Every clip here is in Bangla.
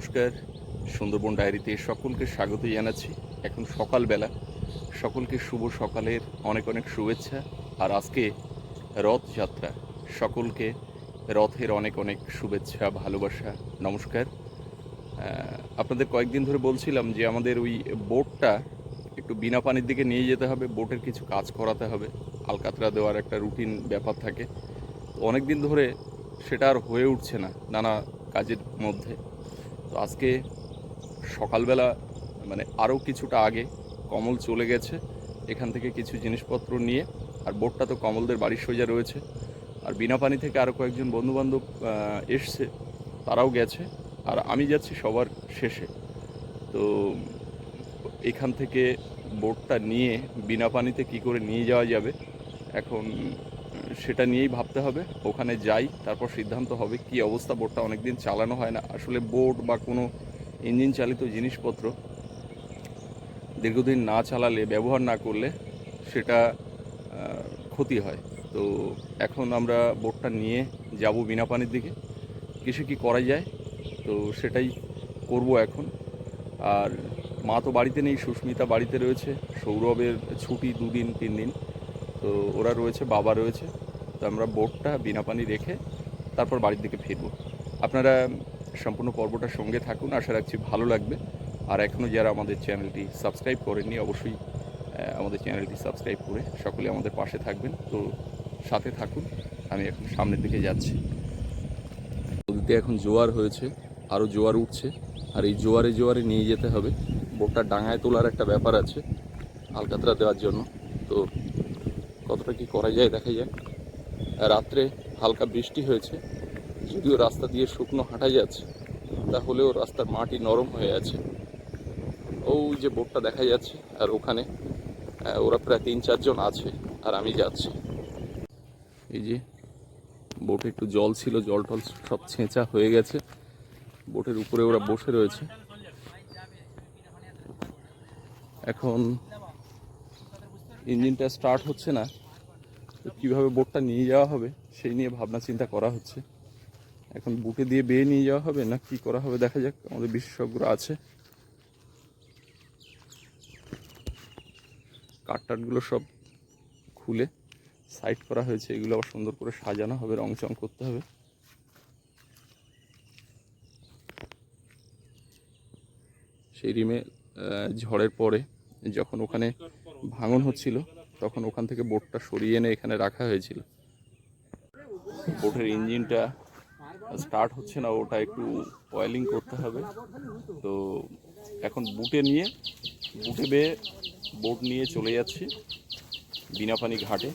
নমস্কার। সুন্দরবন ডায়েরিতে সকলকে স্বাগত জানাচ্ছি। এখন সকালবেলা। সকলকে শুভ সকালের অনেক অনেক শুভেচ্ছা। আর আজকে রথযাত্রা। সকলকে রথের অনেক অনেক শুভেচ্ছা, ভালোবাসা। নমস্কার। আপনাদের কয়েকদিন ধরে বলছিলাম যে আমাদের ওই বোটটা একটু বিনা পানির দিকে নিয়ে যেতে হবে। বোটের কিছু কাজ করাতে হবে। আলকাতরা দেওয়ার একটা রুটিন ব্যাপার থাকে। অনেক দিন ধরে সেটা আর হয়ে উঠছে না নানা কাজের মধ্যে। আজকে সকালবেলা মানে আরও কিছুটা আগে কমল চলে গেছে এখান থেকে কিছু জিনিসপত্র নিয়ে, আর বোটটা তো কমলদের বাড়ির সোজা রয়েছে। আর বিনা পানি থেকে আরও কয়েকজন বন্ধুবান্ধব এসছে, তারাও গেছে, আর আমি যাচ্ছি সবার শেষে। তো এখান থেকে বোটটা নিয়ে বিনা পানিতে কি করে নিয়ে যাওয়া যাবে, এখন সেটা নিয়েই ভাবতে হবে। ওখানে যাই, তারপর সিদ্ধান্ত হবে কি অবস্থা, বোটটা অনেকদিন চালানো হয় না। আসলে বোট বা কোনো ইঞ্জিন চালিত জিনিসপত্র দীর্ঘদিন না চালালে, ব্যবহার না করলে সেটা ক্ষতি হয়। তো এখন আমরা বোটটা নিয়ে যাব বিনা পানির দিকে। কিসে কি করা যায়? তো সেটাই করব এখন। আর মা তো বাড়িতে নেই, সুস্মিতা বাড়িতে রয়েছে। সৌরভের ছুটি দুদিন তিন দিন তো ওরা রয়েছে, বাবা রয়েছে। তো আমরা বোটটা বিনা পানি রেখে তারপর বাড়ির দিকে ফিরবো। আপনারা সম্পূর্ণ পর্বটার সঙ্গে থাকুন, আশা রাখছি ভালো লাগবে। আর এখনও যারা আমাদের চ্যানেলটি সাবস্ক্রাইব করেননি, অবশ্যই আমাদের চ্যানেলটি সাবস্ক্রাইব করে সকলে আমাদের পাশে থাকবেন। তো সাথে থাকুন, আমি এখন সামনের দিকে যাচ্ছি। নদীতে এখন জোয়ার হয়েছে আরও জোয়ার উঠছে। আর এই জোয়ারে জোয়ারে নিয়ে যেতে হবে। বোটটা ডাঙায় তোলার একটা ব্যাপার আছে, আলকাতরা দেওয়ার জন্য। তো কতটা কি করা যায় দেখা যাক। রাত্রে হালকা বৃষ্টি হয়েছে, যদিও রাস্তা দিয়ে শুকনো হাঁটা যাচ্ছে, তাহলেও রাস্তার মাটি নরম হয়ে আছে। ওই যে বোটটা দেখা যাচ্ছে, আর ওখানে ওরা প্রায় তিন চারজন আছে, আর আমি যাচ্ছি। এই যে, বোটে একটু জল ছিল, জল টল সব ছেঁচা হয়ে গেছে। বোটের উপরে ওরা বসে রয়েছে। এখন ইঞ্জিনটা স্টার্ট হচ্ছে না। তো কীভাবে বোটটা নিয়ে যাওয়া হবে, সেই নিয়ে ভাবনা চিন্তা করা হচ্ছে। এখন বুকে দিয়ে বেয়ে নিয়ে যাওয়া হবে না কি করা হবে দেখা যাক, আমাদের বিশেষজ্ঞরা আছে। কাঠটাটগুলো সব খুলে সাইড করা হয়েছে, এগুলো আবার সুন্দর করে সাজানো হবে রং চং করতে হবে। সেই রিমে ঝড়ের পরে যখন ওখানে ভাঙন হচ্ছিল তখন ওখান থেকে বোটটা সরিয়ে এনে এখানে রাখা হয়েছিল। বোটের ইঞ্জিনটা স্টার্ট হচ্ছে না, ওটা একটু অয়েলিং করতে হবে। তো এখন বুটে নিয়ে, বুটে বেয়ে বোট নিয়ে চলে যাচ্ছি বিনাপানি ঘাটে।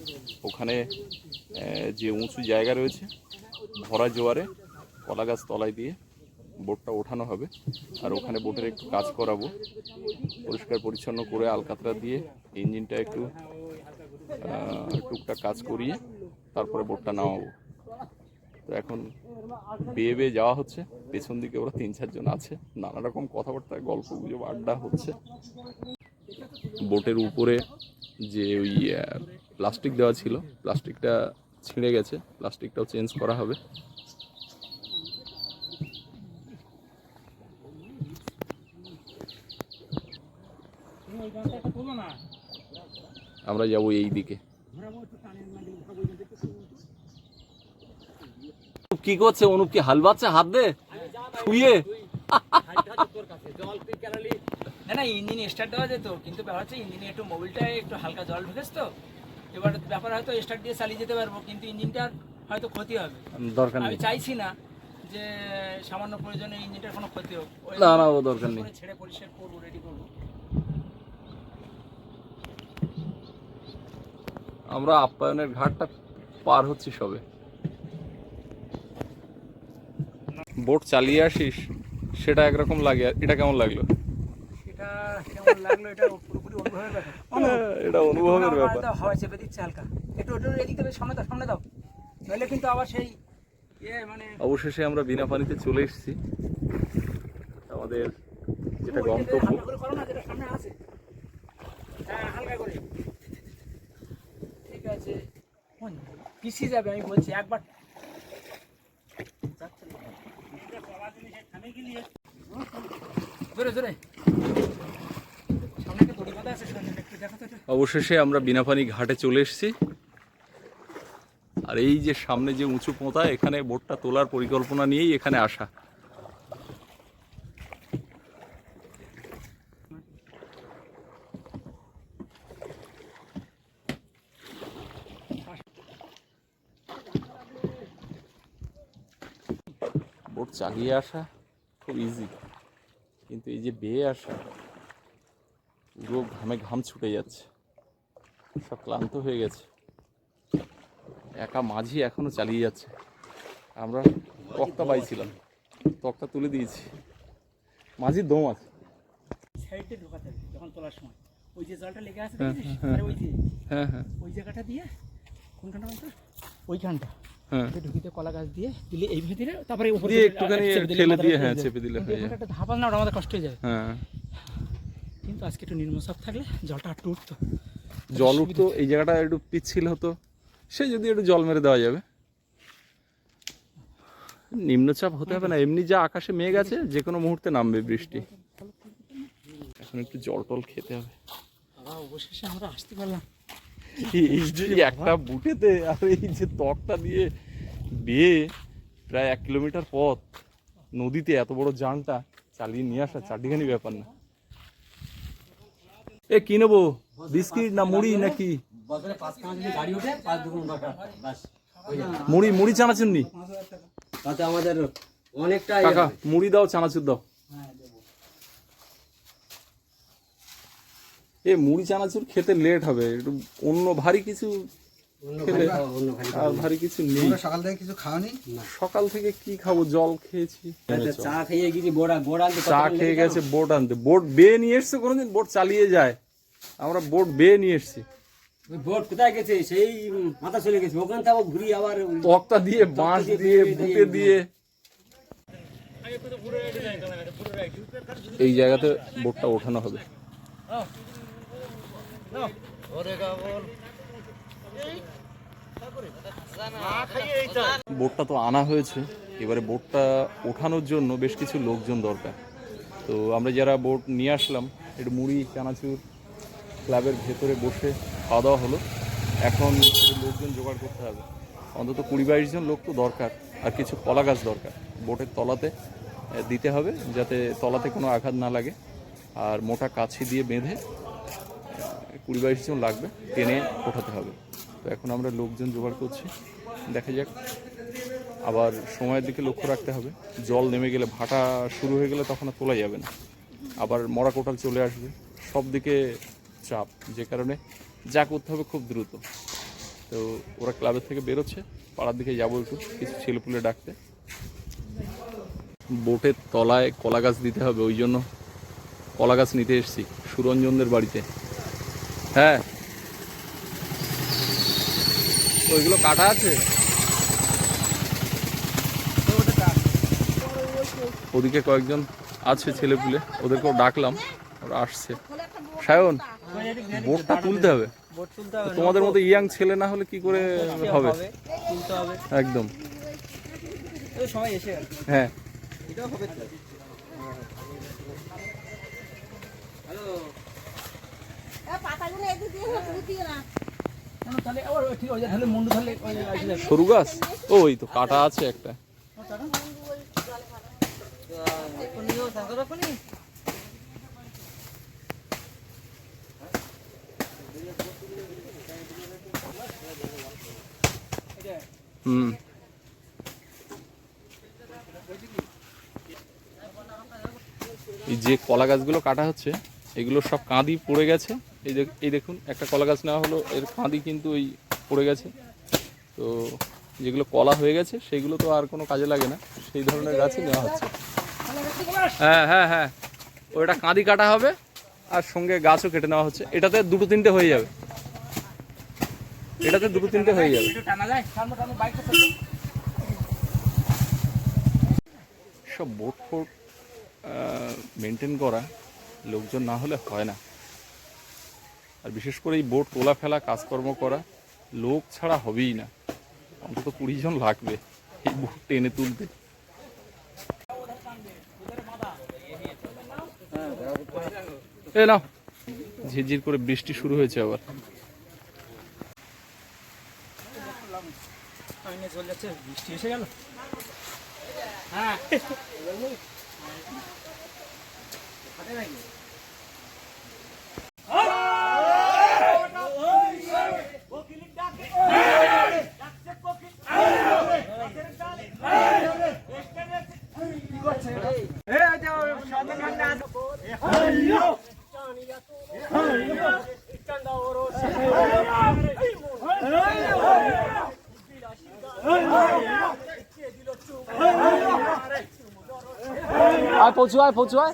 ওখানে যে উঁচু জায়গা রয়েছে, ভরা জোয়ারে, কলা গাছ তলায় দিয়ে বোটটা ওঠানো হবে। আর ওখানে বোটের একটু কাজ করাবো। পরিষ্কার পরিচ্ছন্ন করে আলকাতরা দিয়ে ইঞ্জিনটা একটু টুকটাক কাজ করিয়ে তারপরে বোটটা নামাবো। তো এখন বেয়ে বেয়ে যাওয়া হচ্ছে। পেছন দিকে ওরা তিন চারজন আছে। নানা রকম কথাবার্তা গল্প গুজব, আড্ডা হচ্ছে। বোটের উপরে যে ওই প্লাস্টিক দেওয়া ছিল, প্লাস্টিকটা ছিঁড়ে গেছে। প্লাস্টিকটাও চেঞ্জ করা হবে। আমরা যাব এই দিকে। কি করছে? অনুপ কি হাল বাচ্ছে হাত দে। শুয়ে না না ইঞ্জিন স্টার্ট দেওয়া যেত কিন্তু ব্যাপার হচ্ছে ইঞ্জিনে একটু মোবিলটায় একটু হালকা জল ঢুকেছে তো। এবার ব্যাপার হয়তো স্টার্ট দিয়ে চালিয়ে যেতে পারব কিন্তু ইঞ্জিনটার হয়তো ক্ষতি হবে। দরকার আমি চাইছি না যে সামান্য প্রয়োজনে ইঞ্জিনটার কোনো ক্ষতি হোক। না, না, ও দরকার নেই। ছেড়ে পরিষ্কার করব রেডি করব। আমরা আপ্যায়নের ঘাটটা পার হচ্ছি সবে। বোট চালিয়ে আসিস সেটা একরকম লাগে এটা কেমন লাগল? এটা লাগল এটা অনুভবের ব্যাপার। হাওয়া চেপে দিচ্ছে হালকা। একটু ওটা এদিক দেবে সামনে দাও সামনে দাও। নইলে কিন্তু আবার সেই ইয়ে মানে অবশেষে আমরা বিনা পানিতে চলে এসেছি। আমাদের যেটা গন্তব্য হালকা করে করো না যেটা সামনে আছে যাবে আমি বলছি একবার। অবশেষে আমরা বিনাপানি ঘাটে চলে এসেছি। আর এই যে সামনে যে উঁচু পোঁতা, এখানে বোটটা তোলার পরিকল্পনা নিয়েই এখানে আসা। চাগিয়ে আসা খুব ইজি কিন্তু এই যে বেয়ে আসা পুরো ঘামে ঘাম ছুটে যাচ্ছে। সব ক্লান্ত হয়ে গেছে। একা মাঝি এখনও চালিয়ে যাচ্ছে। আমরা তক্তা পাইছিলাম। তক্তা তুলে দিয়েছি। মাঝির দম আছে। সাইডে ঢোকাতে হবে যখন তোলার সময়। ওই যে জলটা লেগে আছে হ্যাঁ, হ্যাঁ, ওই যে হ্যাঁ হ্যাঁ। ওই জায়গাটা দিয়ে কোনখানটা ওইখানটা। ওই ঢুকিতে কলা গাছ দিয়ে দিলে এইভাবে দিলে তারপরে উপরে দিয়ে একটুখানি ঠেলে দিয়ে হ্যাঁ চেপে দিলে হয়ে যায়। একটা ধাপাল না ওটা আমাদের কষ্ট হয়ে যাবে হ্যাঁ। কিন্তু আজকে একটু নিম্নচাপ থাকলে জলটা একটু উঠতো। জল উঠতো এই জায়গাটা একটু পিচ্ছিল হতো। সে যদি একটু জল মেরে দেওয়া যাবে। নিম্নচাপ হতে হবে না এমনি যা আকাশে মেঘ আছে। যে কোনো মুহূর্তে নামবে বৃষ্টি। এখন একটু জল টল খেতে হবে। অবশেষে আমরা আসতে পারলাম। এই যে একটা বুটেতে আর এই যে তকটা দিয়ে বেয়ে প্রায় এক কিলোমিটার পথ নদীতে এত বড় যানটা চালিয়ে নিয়ে আসা চারটিখানি ব্যাপার না। এ কি নেব? বিস্কিট না মুড়ি নাকি? হয়ে। মুড়ি মুড়ি চানাচুরনি তাতে আমাদের অনেকটা মুড়ি দাও চানাচুর দাও। এ মুড়ি চানাচুর খেতে লেট হবে। একটু অন্য ভারী কিছু খেলে- আর ভারী কিছু নেই। সকাল থেকে কিছু খাওনি? সকাল থেকে কি খাব? জল খেয়েছি। খাও। চা খেয়ে গেছি বোড়া বোড়া চা খেয়ে গেছে বোট আনতে। বোট বেয়ে নিয়ে এসছে কোনোদিন বোট চালিয়ে যায়। আমরা বোট বেয়ে নিয়ে এসছি। বোট কোথায় গেছে? সেই মাথা চলে গেছে। ওখান থেকে আবার আবার ওই- তক্তা দিয়ে বাঁশ দিয়ে বুটে দিয়ে এই জায়গাতে বোটটা ওঠানো হবে। বোটটা তো আনা হয়েছে। এবারে বোটটা ওঠানোর জন্য বেশ কিছু লোকজন দরকার। তো আমরা যারা বোট নিয়ে আসলাম একটু মুড়ি চানাচুর ক্লাবের ভেতরে বসে খাওয়া দাওয়া হলো। এখন একটু লোকজন জোগাড় করতে হবে। অন্তত কুড়ি বাইশ জন লোক তো দরকার আর কিছু কলা গাছ দরকার। বোটের তলাতে দিতে হবে যাতে তলাতে কোনো আঘাত না লাগে। আর মোটা কাছি দিয়ে বেঁধে কুড়ি বাইশ জন লাগবে, টেনে ওঠাতে হবে। তো এখন আমরা লোকজন জোগাড় করছি, দেখা যাক। আবার সময়ের দিকে লক্ষ্য রাখতে হবে। জল নেমে গেলে ভাটা শুরু হয়ে গেলে তখন আর তোলা যাবে না। আবার মরা কোটাল চলে আসবে। সব দিকে চাপ, যে কারণে যা করতে হবে খুব দ্রুত। তো ওরা ক্লাবের থেকে বেরোচ্ছে, পাড়ার দিকে যাব একটু, কিছু ছেলেপুলে ডাকতে। বোটের তলায় কলা গাছ দিতে হবে, ওই জন্য কলা গাছ নিতে এসেছি, সুরঞ্জনদের বাড়িতে। হ্যাঁ। ওইগুলো কাটা আছে? ওদিকে কয়েকজন আছে ছেলেপুলে ওদেরকেও ডাকলাম ওরা আসছে। সায়ন বোটটা তুলতে হবে। তোমাদের মতো ইয়াং ছেলে না হলে কি করে হবে? একদম। সবাই এসে গেল। হ্যাঁ এটাও হবে তো পাতাগুলো এদিক দিয়ে তুই দিয়ে না না, না, তাহলে আবার ওই ঠিক ওই যে তাহলে মুন্ডু ধরলে ওই যে আসে যাবে। সরু গাছ? ওই তো কাটা আছে একটা। হুম। এই যে কলা গাছগুলো কাটা হচ্ছে, এগুলো সব কাঁদি পড়ে গেছে। এই এই দেখুন, একটা কলা গাছ নেওয়া হলো, এর কাঁদি কিন্তু ওই পড়ে গেছে। তো যেগুলো কলা হয়ে গেছে, সেগুলো তো আর কোনো কাজে লাগে না, সেই ধরনের গাছই নেওয়া হচ্ছে। হ্যাঁ হ্যাঁ হ্যাঁ ওইটা কাঁদি কাটা হবে, আর সঙ্গে গাছও কেটে নেওয়া হচ্ছে। এটাতে দুটো তিনটে হয়ে যাবে। এটাতে দুটো তিনটে হয়ে যাবে। সব বোট ফোট মেনটেন করা লোকজন না হলে হয় না। আর বিশেষ করে এই বোট, তোলা, ফেলা, কাজকর্ম করা লোক ছাড়া হবেই না। অন্তত কুড়ি জন লাগবে এই বোট টেনে তুলতে। এ নাও, ঝিরঝির করে বৃষ্টি শুরু হয়েছে আবার। বৃষ্টি এসে গেল। হ্যাঁ। আয় পৌঁছু আয় পৌঁছু আয়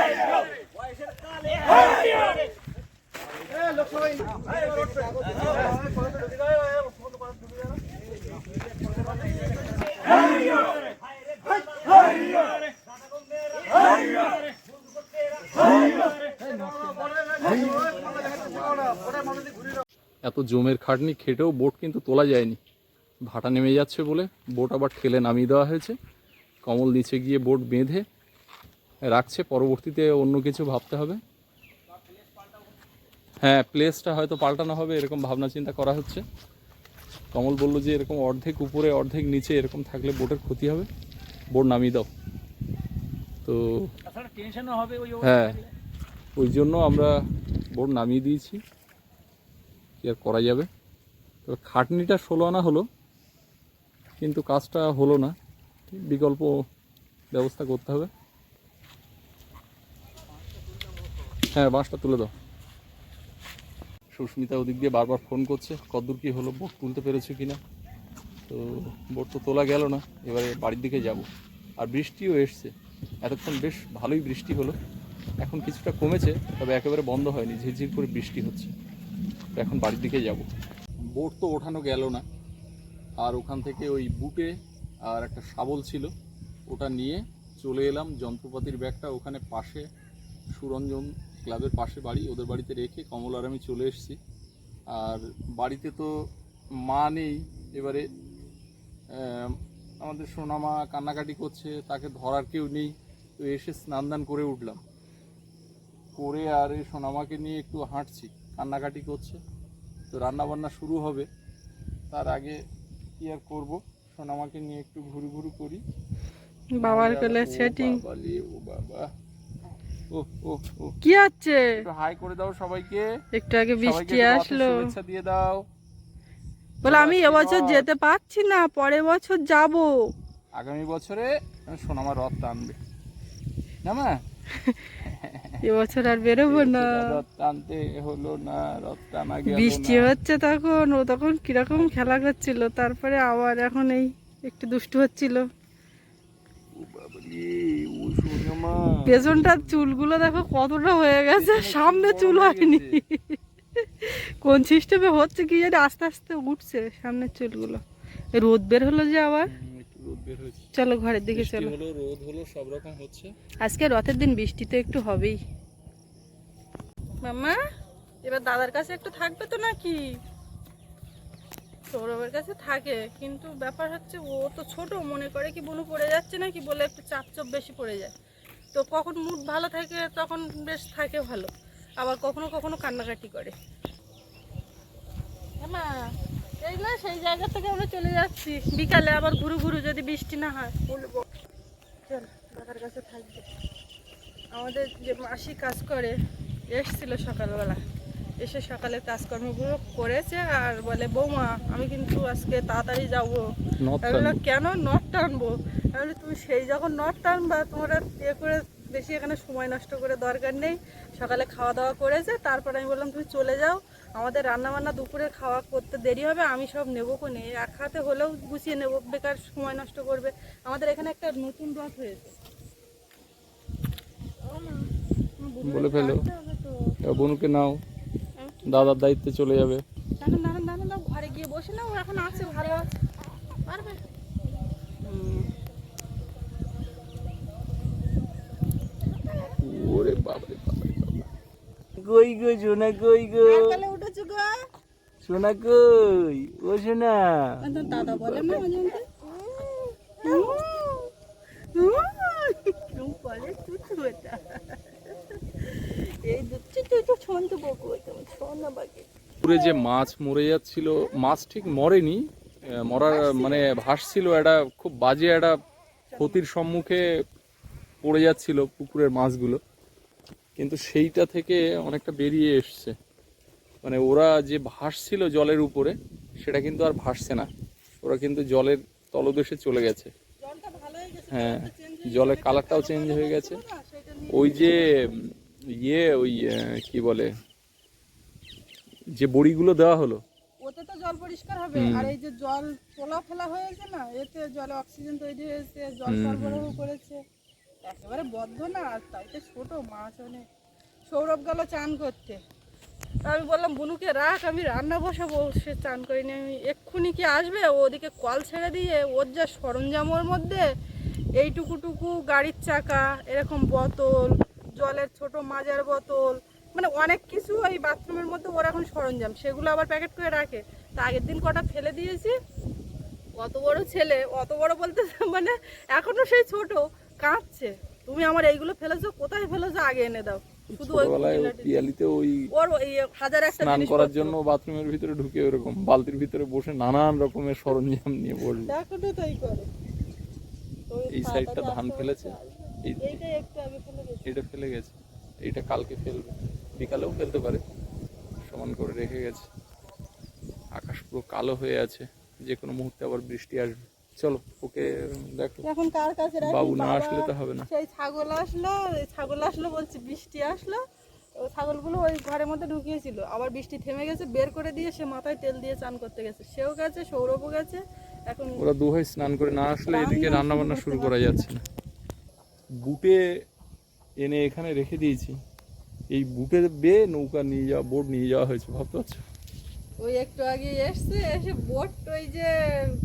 জমের খাটনি খেটেও বোট কিন্তু তোলা যায়নি। ভাটা নেমে যাচ্ছে বলে বোট আবার ঠেলে নামিয়ে দেওয়া হয়েছে। কমল নিচে গিয়ে বোট বেঁধে রাখছে। পরবর্তীতে অন্য কিছু ভাবতে হবে। হ্যাঁ প্লেসটা হয়তো পাল্টানো হবে এরকম ভাবনা চিন্তা করা হচ্ছে। কমল বলল যে এরকম অর্ধেক উপরে অর্ধেক নিচে এরকম থাকলে বোটের ক্ষতি হবে। বোট নামিয়ে দাও। তো হ্যাঁ ওই জন্য আমরা বোর্ড নামিয়ে দিয়েছি। কি আর করা যাবে? তবে খাটনিটা ষোলো আনা হলো, কিন্তু কাজটা হলো না। বিকল্প ব্যবস্থা করতে হবে। হ্যাঁ বাঁশটা তুলে দাও। সুস্মিতা ওদিক দিয়ে বারবার ফোন করছে কদ্দূর কি হলো, বোট তুলতে পেরেছ কি না তো বোট তো তোলা গেল না, এবারে বাড়ির দিকে যাব। আর বৃষ্টিও এসছে। এতক্ষণ বেশ ভালোই বৃষ্টি হলো। এখন কিছুটা কমেছে, তবে একেবারে বন্ধ হয়নি, ঝিরঝির করে বৃষ্টি হচ্ছে। এখন বাড়ির দিকে যাব। বোট তো ওঠানো গেল না। আর ওখান থেকে ওই বুটে আর একটা শাবল ছিল, ওটা নিয়ে চলে এলাম। যন্ত্রপাতির ব্যাগটা ওখানে পাশে, সুরঞ্জন ক্লাবের পাশে বাড়ি, ওদের বাড়িতে রেখে কমল আর আমি চলে এসেছি। আর বাড়িতে তো মা নেই, এবারে আমাদের সোনামা কান্নাকাটি করছে, তাকে ধরার কেউ নেই। তো এসে স্নান দান করে উঠলাম। করে আর এই সোনামাকে নিয়ে একটু হাঁটছি। কান্নাকাটি করছে। তো রান্না বান্না শুরু হবে। তার আগে কি আর করব? সোনামাকে নিয়ে একটু ঘুরু ঘুরু করি। বাবার কোলে সেটিং ও বাবা। ও ও ও। কি হচ্ছে? হাই করে দাও সবাইকে। একটু আগে বৃষ্টি আসলো। শুভেচ্ছা দিয়ে দাও। বলে আমি এবছর যেতে পারছি না পরের বছর যাব। আগামী বছরে সোনামা রথ টানবে। না মা এবছর আর বেরোবো না। টানতে হলো না টানা বৃষ্টি হচ্ছে তখন ও তখন কীরকম খেলা করছিল তারপরে আবার এখন এই একটু দুষ্টু হচ্ছিল। পেছনটার চুলগুলো দেখো কতটা হয়ে গেছে সামনে চুল হয়নি। কোন সিস্টেমে হচ্ছে কি জানি আস্তে আস্তে উঠছে সামনের চুলগুলো। রোদ বের হলো যে আবার। রোদ বের হয়েছে। চলো ঘরের দিকে চলো। হলো রোদ হলো সব রকম হচ্ছে। আজকে রথের দিন বৃষ্টি তো একটু হবেই। মাম্মা এবার দাদার কাছে একটু থাকবে তো নাকি? সৌরভের কাছে থাকে কিন্তু ব্যাপার হচ্ছে ও তো ছোট মনে করে কি বনু পড়ে যাচ্ছে নাকি বলে একটু চাপ চাপ বেশি পড়ে যায়। তো কখন মুড ভালো থাকে তখন বেশ থাকে ভালো। আবার কখনো কখনো কান্নাকাটি করে। মা এই না সেই জায়গা থেকে আমরা চলে যাচ্ছি। বিকালে আবার ঘুরু ঘুরু যদি বৃষ্টি না হয়। বলব। চল কাছে থাকবে। আমাদের যে মাসি কাজ করে এসছিল সকালবেলা। এসে সকালে কাজকর্মগুলো করেছে আর বলে বৌমা আমি কিন্তু আজকে তাড়াতাড়ি যাব। বললাম, কেন নট টানবো? বলি, তুমি সেই যখন নট টানবা তোমার ইয়ে করে বেশি এখানে সময় নষ্ট করে দরকার নেই। সকালে খাওয়া দাওয়া করেছে তারপর আমি বললাম তুমি চলে যাও। আমাদের রান্না বান্না দুপুরে খাওয়া করতে দেরি হবে আমি সব নেব কোনে এক হাতে হলেও গুছিয়ে নেব বেকার সময় নষ্ট করবে। আমাদের এখানে একটা নতুন রথ হয়েছে। বলে ফেলো। বনুকে নাও। দাদার দায়িত্বে চলে যাবে। ঘরে গিয়ে বসে না ও এখন আছে ভালো আছে। পারবে। ওরে বাবারে বাবারে বাবা কই গো সোনা কই গো। সকালে উঠেছো গো সোনা কই ও সোনা। দাদা বলে না পুকুরে যে মাছ মরে যাচ্ছিল মাছ ঠিক মরেনি মরার মানে ভাসছিল একটা খুব বাজে একটা ক্ষতির সম্মুখে পড়ে যাচ্ছিল পুকুরের মাছগুলো। কিন্তু সেইটা থেকে অনেকটা বেরিয়ে এসছে। মানে ওরা যে ভাসছিল জলের উপরে সেটা কিন্তু আর ভাসছে না। ওরা কিন্তু জলের তলদেশে চলে গেছে। হয়ে হ্যাঁ জলের কালারটাও চেঞ্জ হয়ে গেছে। নিয়ে ওই যে ইয়ে ওই কি বলে? যে বড়িগুলো দেওয়া হলো। ওতে তো জল পরিষ্কার হবে। আর এই যে জল ফেলা হয়েছে না এতে জলে অক্সিজেন তৈরি হয়েছে জল হুম, সরবরাহ করেছে। একেবারে বদ্ধ না আর তাইতে ছোট মাছ অনেক। সৌরভ গেল চান করতে। আমি বললাম, বুনুকে রাখ, আমি রান্না বসাবো। সে চান করিনি। আমি এক্ষুনি কি আসবে? ওদিকে কল ছেড়ে দিয়ে, ওর যা সরঞ্জাম ওর মধ্যে এইটুকুটুকু গাড়ির চাকা, এরকম বোতল, জলের ছোট মাজার বোতল মানে অনেক কিছু ওই বাথরুমের মধ্যে ওর এখন সরঞ্জাম। সেগুলো আবার প্যাকেট করে রাখে। তা আগের দিন কটা ফেলে দিয়েছি। অত বড় ছেলে, অত বড় বলতে মানে এখনও সেই ছোট, কাঁদছে। তুমি আমার এইগুলো ফেলেছো, কোথায় ফেলেছো? আগে এনে দাও। ছোটবেলায় পিয়ালিতে ওই স্নান করার জন্য বাথরুমের ভিতরে ঢুকে ওরকম বালতির ভিতরে বসে নানান রকমের সরঞ্জাম নিয়ে বসবে। এই সাইডটা ধান ফেলেছে। ফেলে গেছে। এটা ফেলে গেছে। এইটা কালকে ফেলবে। বিকালেও ফেলতে পারে। সমান করে রেখে গেছে। আকাশ পুরো কালো হয়ে আছে। যে কোনো মুহূর্তে আবার বৃষ্টি আসবে। চলো ওকে দেখো। এখন কার কাছে বাবু না আসলে তো হবে না। সেই ছাগল আসলো ছাগল আসলো বলছি বৃষ্টি আসলো। ও ছাগলগুলো ওই ঘরের মধ্যে ঢুকিয়েছিল। আবার বৃষ্টি থেমে গেছে বের করে দিয়ে সে মাথায় তেল দিয়ে চান করতে গেছে। সেও গেছে সৌরভও গেছে এখন ওরা দু ভাই স্নান করে না আসলে এদিকে রান্না বান্না শুরু করা যাচ্ছে না। বুটে এনে এখানে রেখে দিয়েছি। এই বুটে বেয়ে নৌকা নিয়ে যাওয়া বোট নিয়ে যাওয়া হয়েছে ভাবতে পারছ? ওই একটু আগে এসছে এসে বোট ওই যে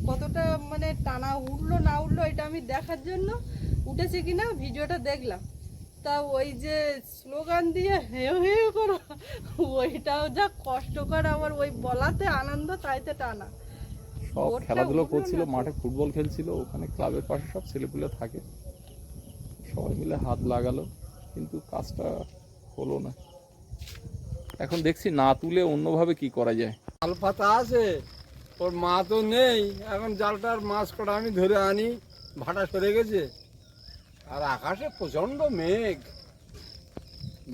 কতটা মানে টানা উঠল না উঠল এটা আমি দেখার জন্য উঠেছে কিনা ভিডিওটা দেখলাম। তা ওই যে স্লোগান দিয়ে হেউ হেউ করো ওইটাও যা কষ্টকর আমার ওই বলাতে আনন্দ তাইতে টানা। সব খেলাধুলো করছিল মাঠে ফুটবল খেলছিল ওখানে ক্লাবের পাশে সব ছেলেপুলে থাকে। সবাই মিলে হাত লাগালো কিন্তু কাজটা হলো না। এখন দেখছি না তুলে অন্যভাবে কি করা যায়। জাল পাতা আছে, ওর মা তো নেই, এখন জালটার মাছ কটা আমি ধরে আনি, ভাটা সরে গেছে। আর আকাশে প্রচণ্ড মেঘ।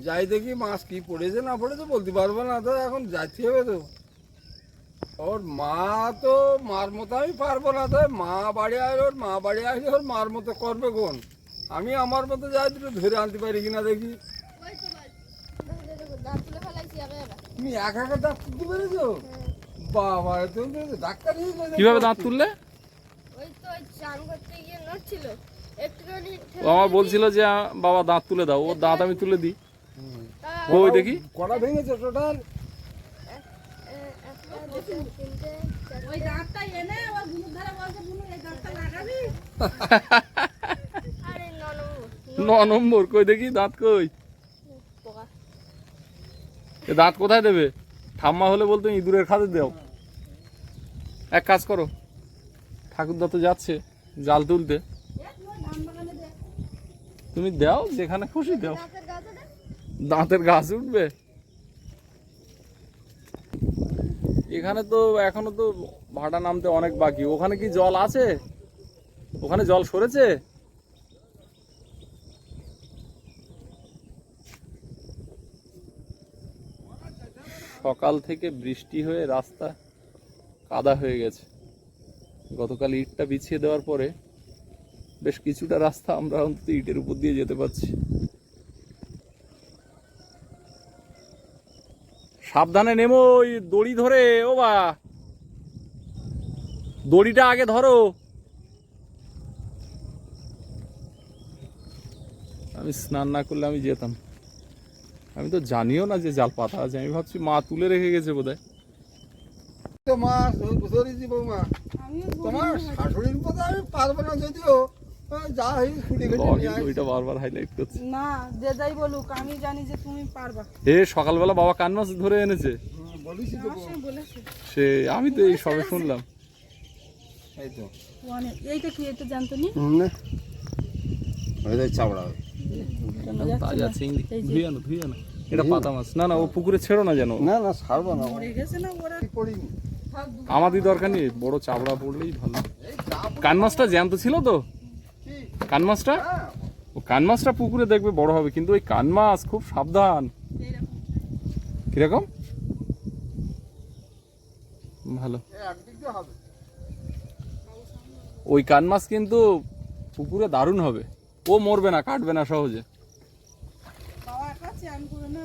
যাই দেখি মাছ কি পড়েছে না পড়েছে বলতে পারব না, তো এখন যাইতে হবে তো। ওর মা তো মার মতো আমি পারব না, তো মা বাড়ি আসলে ওর মা বাড়ি আসলে ওর মার মতো করবে কোন? আমি আমার মতো যাই দুটো ধরে আনতে পারি কিনা দেখি। তুমি একা একা দাঁত তুলতে পেরেছ? বাবা তুমি তো ডাক্তার কীভাবে দাঁত তুললে? ওই তো চান করতে গিয়ে নড়ছিল। একটুখানি আমার বলছিল যে বাবা দাঁত তুলে দাও ওর দাঁত আমি তুলে দিই। ওই দেখি? কটা ভেঙেছে টোটাল। একটা দুটো তিনটে চারটে ওই দাঁতটা এনে আবার বুনুর ধারে বলছে বুনু এই দাঁতটা লাগাবি? আরে ন নম্বর কই দেখি দাঁত কই? দাঁত কোথায় দেবে? ঠাম্মা হলে বলতো, ইঁদুরের খাতে দাও। এক কাজ করো, ঠাকুরদা তো যাচ্ছে, জাল তুলতে। তুমি দাও, যেখানে খুশি দাও। দাঁতের গাছে উঠবে। এখানে তো, এখনও তো ভাটা নামতে অনেক বাকি। ওখানে কি জল আছে? ওখানে জল সরেছে? সকাল থেকে বৃষ্টি হয়ে রাস্তা কাদা হয়ে গেছে। গতকাল ইটটা বিছিয়ে দেওয়ার পরে বেশ কিছুটা রাস্তা আমরা অন্তত ইটের উপর দিয়ে যেতে পারছি। সাবধানে নেমো, ওই দড়ি ধরে, ও বা। দড়িটা আগে ধরো। আমি স্নান না করলে আমি যেতাম। আমি তো জানিও না যে জাল পাতা আছে। আমি ভাবছি মা তুলে রেখে গেছে বোধহয়। তো মা ধরেছি বৌমা তোমার শাশুড়ির মতো আমি পারব না যদিও যা হয় খুঁড়ে বাবা খুঁড়ে নিয়ে কিন্তু আসি। ওইটা বারবার হাইলাইট করছে। না যে যাই বলুক জানি যে তুমি পারবা। এ সকালবেলা বাবা কান মাছ ধরে এনেছে। বলেছে সে আমি তো এই সবে শুনলাম। এই তো। অনেক এইটা কি এটা জানতো নি? যাচ্ছে তাজা চিংড়ি ধুয়ে আনো ধুয়ে আনো। এটা পাতা মাছ। না না ও পুকুরে ছেড়ো না যেন। না না ছাড়বো না। মরে গেছে না ওরা কি করিনি থাক দু- আমাদের দরকার নেই বড় চাবড়া পড়লেই ভালো। কান মাছটা জ্যান্ত ছিল তো? কান মাছটা? ও কান মাছটা পুকুরে দেখবে বড় হবে কিন্তু ওই কান মাছ খুব সাবধান। কীরকম? ভালো। ওই কান মাছ কিন্তু পুকুরে দারুণ হবে। ও মরবে না কাটবে না সহজে। বাবা একা চান করে না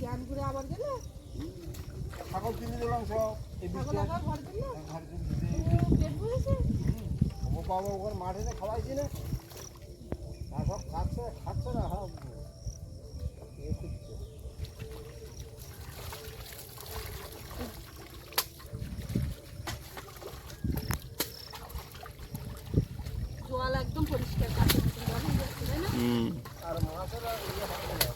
চান করে আবার গেলে ছাগল কিনে দিলাম সব এই ছাগল বৃষ্টি আবার ঘর গেলে পেট ভরেছে ও বাবা ওখানে মাঠে যে খাওয়াইছি না তা সব খাচ্ছে খাচ্ছে না হ্যাঁ এ করছে। জল একদম পরিষ্কার কাছে মতন গরম যাচ্ছে তাই না হুম আর মাছের আর ইয়ে হবে না।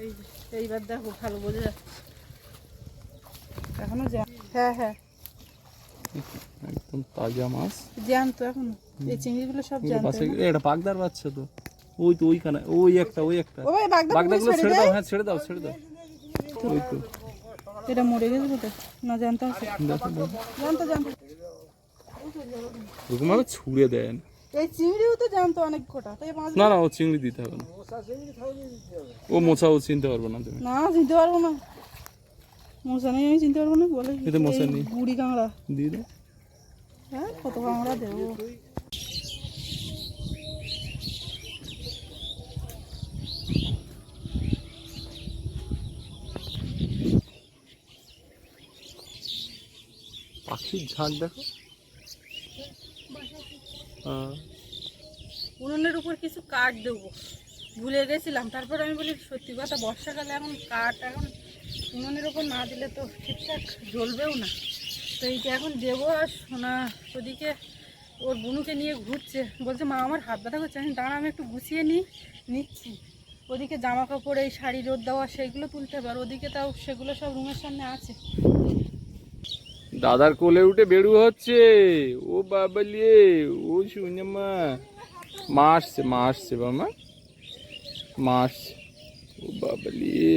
এই যে এইবার দেখো ভালো বোঝা যাচ্ছে। এখনও হ্যাঁ হ্যাঁ। একদম তাজা মাছ। জ্যাম তো এখনও। এই চিংড়িগুলো সব এগুলো জ্যাম পাশে এটা পাকদার বাচ্চা তো। ওই তো ওইখানে ওই একটা ওই একটা। বাগদাগুলো ছেড়ে দাও হ্যাঁ ছেড়ে দাও ছেড়ে দাও। ওই তো। এটা মরে গেছে না জানতে আছে। জানতো জানতো ছুঁড়ে দেন এই চিংড়িও তো জানতো অনেক কটা তাই মাছ না না ও চিংড়ি দিতে হবে না। ও মোছা ও চিনতে পারবে না তুমি। না চিনতে পারব না। মশা নেই আমি চিনতে পারব না বলে? এতে মশা নেই। বুড়ি কাঁকড়া। দিয়ে দাও হ্যাঁ কত কাঁকড়া দেবো। পাখির ঝাঁক দেখো। উনুনের উপর কিছু কাঠ দেবো। ভুলে গেছিলাম। তারপর আমি বলি, সত্যি কথা, বর্ষাকালে এখন কাঠ এখন উনুনের উপর না দিলে তো ঠিকঠাক জ্বলবেও না। তো এইটা এখন দেবো আর সোনা ওদিকে ওর বুনুকে নিয়ে ঘুরছে। বলছে, মা, আমার হাত ব্যথা করছে। আমি দাঁড়া, আমি একটু গুছিয়ে নিই নিচ্ছি। ওদিকে জামা কাপড় এই শাড়ি, রোদ দেওয়া সেগুলো তুলতে পারো ওদিকে তাও সেগুলো সব রুমের সামনে আছে। দাদার কোলে উঠে বেরু হচ্ছে। ও বাবালিয়ে ও শুনে মা। মা আসছে মা আসছে বাবা। মা আসছে। ও বাবালিয়ে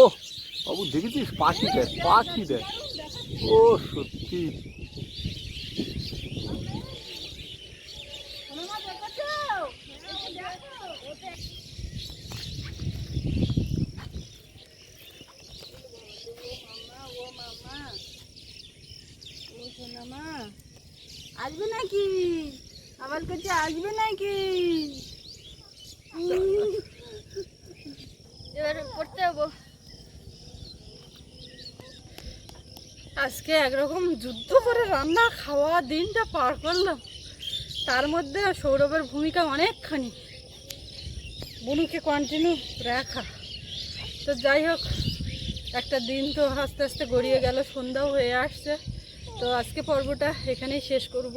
ও বাবু দেখেছিস? পাখি দেখ পাখি দেখ। ও সত্যি আসবে নাকি? আমার কাছে আসবে নাকি? এবারে পড়তে যাব। আজকে একরকম যুদ্ধ করে রান্না খাওয়া দিনটা পার করলাম। তার মধ্যে সৌরভের ভূমিকা অনেকখানি। বুনুকে কন্টিনিউ রাখা তো যাই হোক একটা দিন তো আস্তে আস্তে গড়িয়ে গেল সন্ধ্যাও হয়ে আসছে। তো আজকে পর্বটা এখানেই শেষ করব।